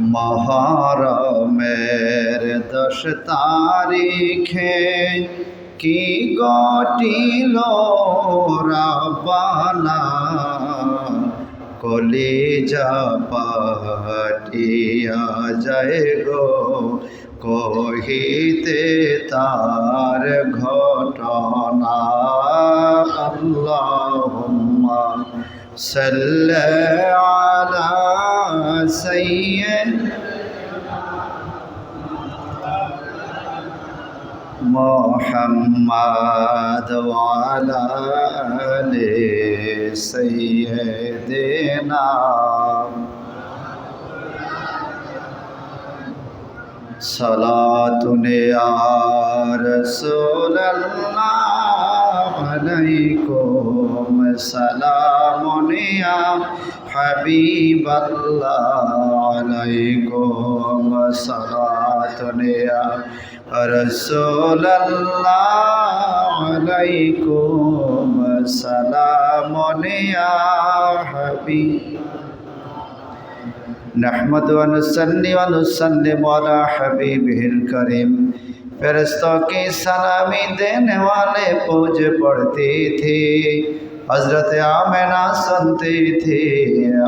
মহরমের দশ তারিখে কি গটিল রাবানা? কলিজা পাটিয়া যায় গো, কহিতে তার ঘটনা। আল্লাহুম্মা সাল্লি আলা سید محمد والا لے سید نام سلا يا رسول اللہ علیکم سلام نیا حبیب اللہ علیکم صلات نیا رسول اللہ علیکم سلام نیا حبیب نحمد و نسلی و نسلی مولا حبیب کریم پرستوں کی سلامی دینے والے پوج پڑھتے تھے حضرت آمنہ سنتے تھے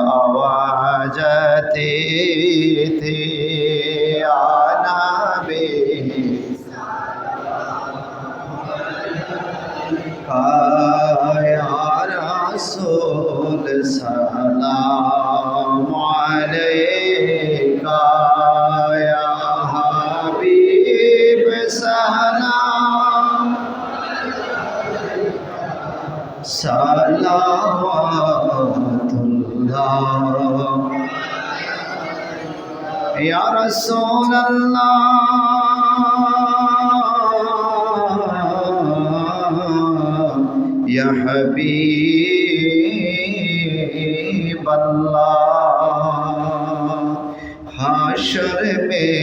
آواز آتے تھے آنا بے رسول سلام علیہ۔ يا رسول الله يا حبيب الله حشر میں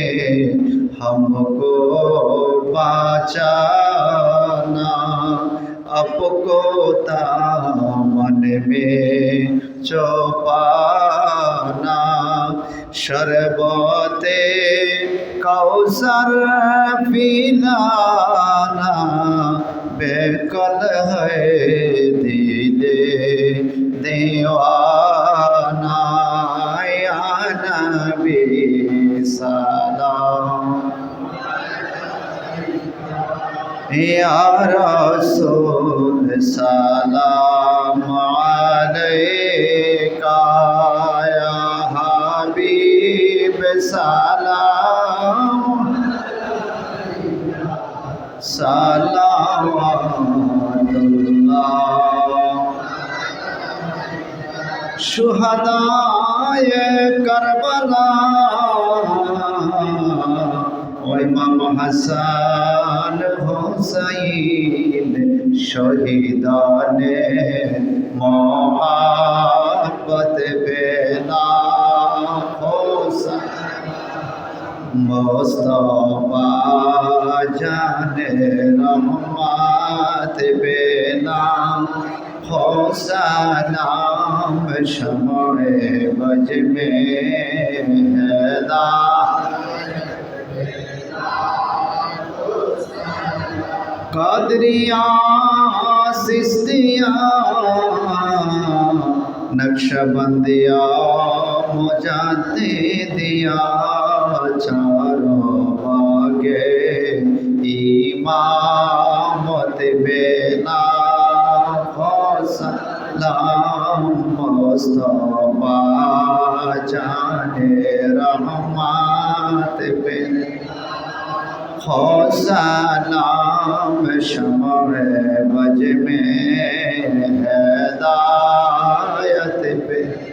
ہم کو بچانا اپ کو تا من میں چوپا শরবতে কৌসর পিলানা বেকল হে দিলে দেওয়ানা সালাম। ইয়া রসুল সালাম। সালাম সালাম সুহদায় করবলা। ওই মাম হাসান হোসাইন শহীদানে মহা مصطفیٰ جان رحمت بے نام ہو شمع بج میں قدریاں سستیاں نقش بندیاں مجھے دیا چاہ امامت بنا سلام مصطفیٰ جان رحمت بنا سلام شمع بج میں ہدایت بنا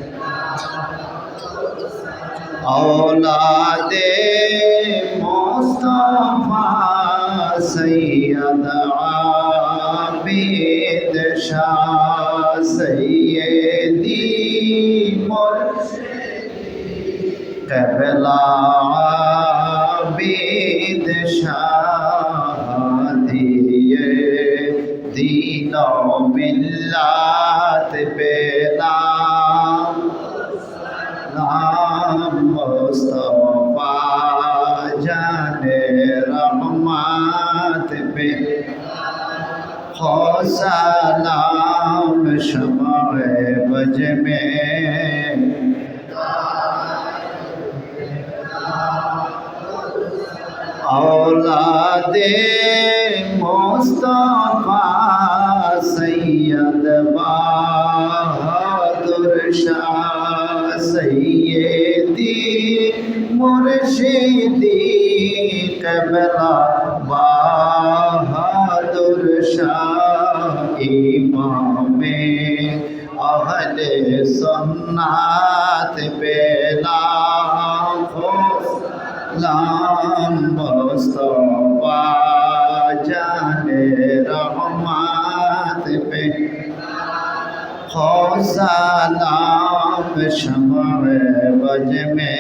اولاد حمید شاہ سیدی مرشدی قبلہ बज में औलाद मुस्तफा सैयद बहादुर शाह सैयदी मुर्शिदी कबला बहादुर शाह इमामे আহলে সন্নাত পেলাম খোলাম মোস্তফা জানে রহমাত পে। খোসালাম শমে বজমে।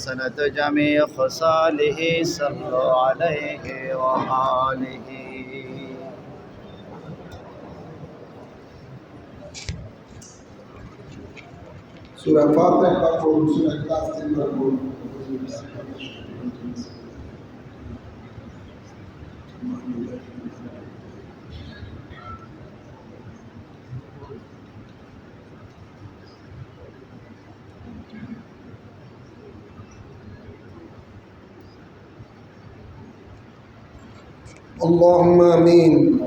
حسنة جميع خصاله صلوا عليه وآله سورہ فاتح کا فون سورہ کلاس Thank you. اللهم آمين.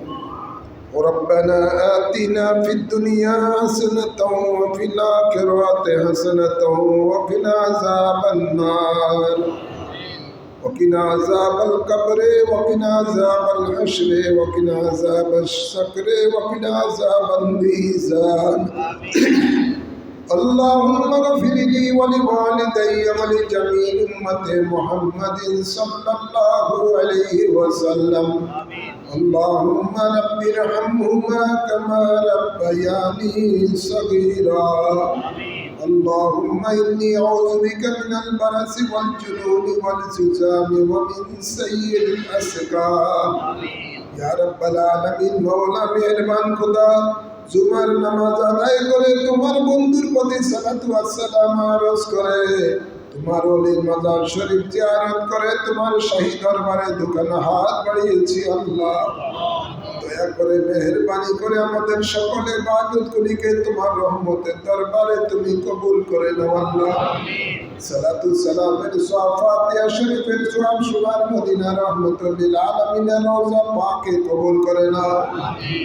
ربنا آتنا في الدنيا حسنة وفي الآخرة حسنة وقنا عذاب النار. وقنا عذاب القبر وقنا عذاب الحشر وقنا عذاب الشكر وقنا عذاب الميزان. اللهم اغفر لي ولوالدي ولجميع أمة محمد صلى الله عليه وسلم اللهم رب ارحمهما كما ربياني صغيرا اللهم إني أعوذ بك من البرس والجنون والزجام ومن سيء الأسقام يا رب العالمين مولا مهربان خدا জুমার নামাজ আদায় করে তোমার বন্ধুর প্রতি সালাতু আসসালাম আরজ করে। তোমার ওলির মাজার শরীফ জিয়ারত করে তোমার শাহী দরবারে দোকানে হাত বাড়িয়েছি আল্লাহ। দয়া করে মেহরবানি করে আমাদের সকলের বাদতগুলিকে তোমার রহমতের দরবারে তুমি কবুল করে নাও আল্লাহ। সালাতু সালামের সাফাতিয়া শরীফের সওয়াব সুবার মদিনা রহমতুল্লিল আলামিনের রওজা পাকে কবুল করে নাও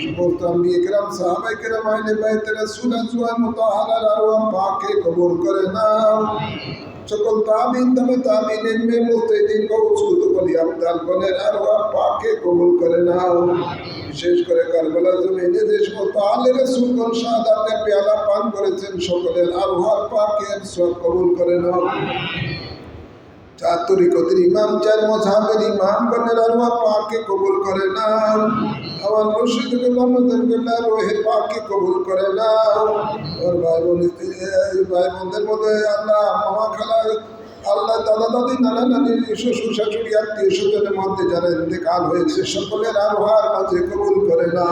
সমস্ত আম্বিয়ে কেরাম সাহাবায়ে কেরাম আহলে বাইত রাসূল কবুল করে নাও বিশেষ করে কারবালা জমিনে যে সমস্ত আলে রসুলগণ শাহাদাতের পেয়ালা পান করেছেন, সকলের আরওয়াহ পাকের সব কবুল করে নাও। চার তরিকতের ইমাম, চার মজাবের ইমাম গণের আরওয়াহ পাকে কবুল করে নাও। আমার মুর্শিদ গোলামদের গোল্লা রোহে পাকে কবুল করে নাও। ওর ভাই বোন ভাই বোনদের মধ্যে আল্লাহ মামা আল্লাহ দাদা দাদি নানা নানি শ্বশুর শাশুড়ি আত্মীয় স্বজনের মধ্যে যারা ইন্তেকাল হয়েছে সকলের আবহাওয়ার মাঝে কবুল করে না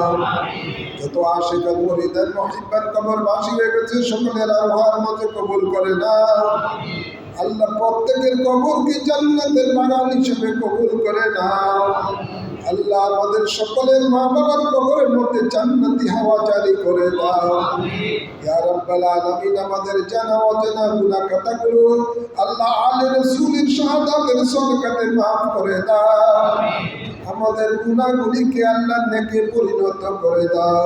যত আশিকার মরিদার মহিব্বান কবর বাসি হয়ে গেছে সকলের আবহাওয়ার মাঝে কবুল করে না আল্লাহ প্রত্যেকের কবরকে জান্নাতের বাগান হিসেবে কবুল করে নাও। আল্লাহ আমাদের সকলের মা বাবার কবরের মধ্যে জান্নাতি হাওয়া জারি করে দাও। ইয়া রাব্বাল আলামিন, আমাদের জানা অজানা গুনাহ কথাগুলো আল্লাহ আলে রাসূলের শাহাদাতের সদকাতে মাফ করে দাও। আমাদের গুণাগুলিকে আল্লাহ নেকে পরিণত করে দাও।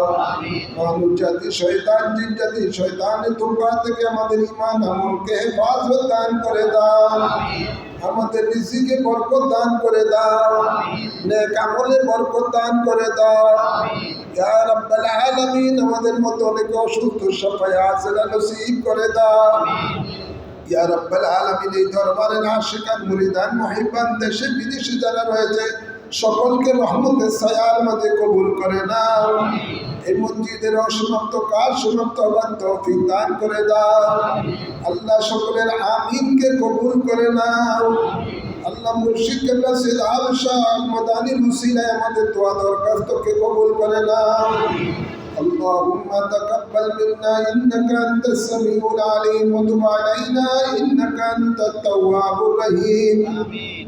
মানুষ জাতি, শয়তান, জিন জাতি, শয়তানের তোমরা থেকে আমাদের ইমান আমলকে হেফাজত দান করে দাও। আমাদের রিজিকে বরকত দান করে দাও। নেক আমলে বরকত দান করে দাও। ইয়া রাব্বাল আলামিন, আমাদের মতো অনেক অসুস্থ সবাই আসেলা নসিব করে দাও। ইয়া রাব্বাল আলামিন, এই দরবারের আশিকান, মুরিদান মুহিব্বান দেশে বিদেশে যারা রয়েছে, সকলকে রহমতের ছায়ার মাঝে কবুল করে নাও। এই মসজিদের অসমাপ্ত কাজ সমাপ্ত হবার তৌফিক দান করে দাও। আল্লাহ সকলের আমিনকে কবুল করে নাও। আল্লাহ মুর্শিদ কেবলা সিদ আল শাহ মাদানী মুসিলায় আমাদের দোয়া দরখাস্তকে কবুল করে নাও। اللهم تقبل منا إنك أنت السميع العليم وتب علينا إنك أنت التواب الرحيم.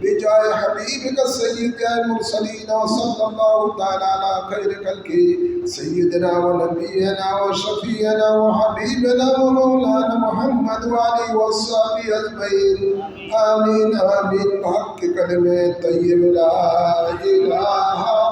بجاه حبيبك سيد المرسلين وصلى الله تعالى على خير خلقه سيدنا ونبينا وشفينا وحبيبنا ومولانا محمد وعلي وصحبه أجمعين. آمين آمين. بحق كلمة طيب لا إله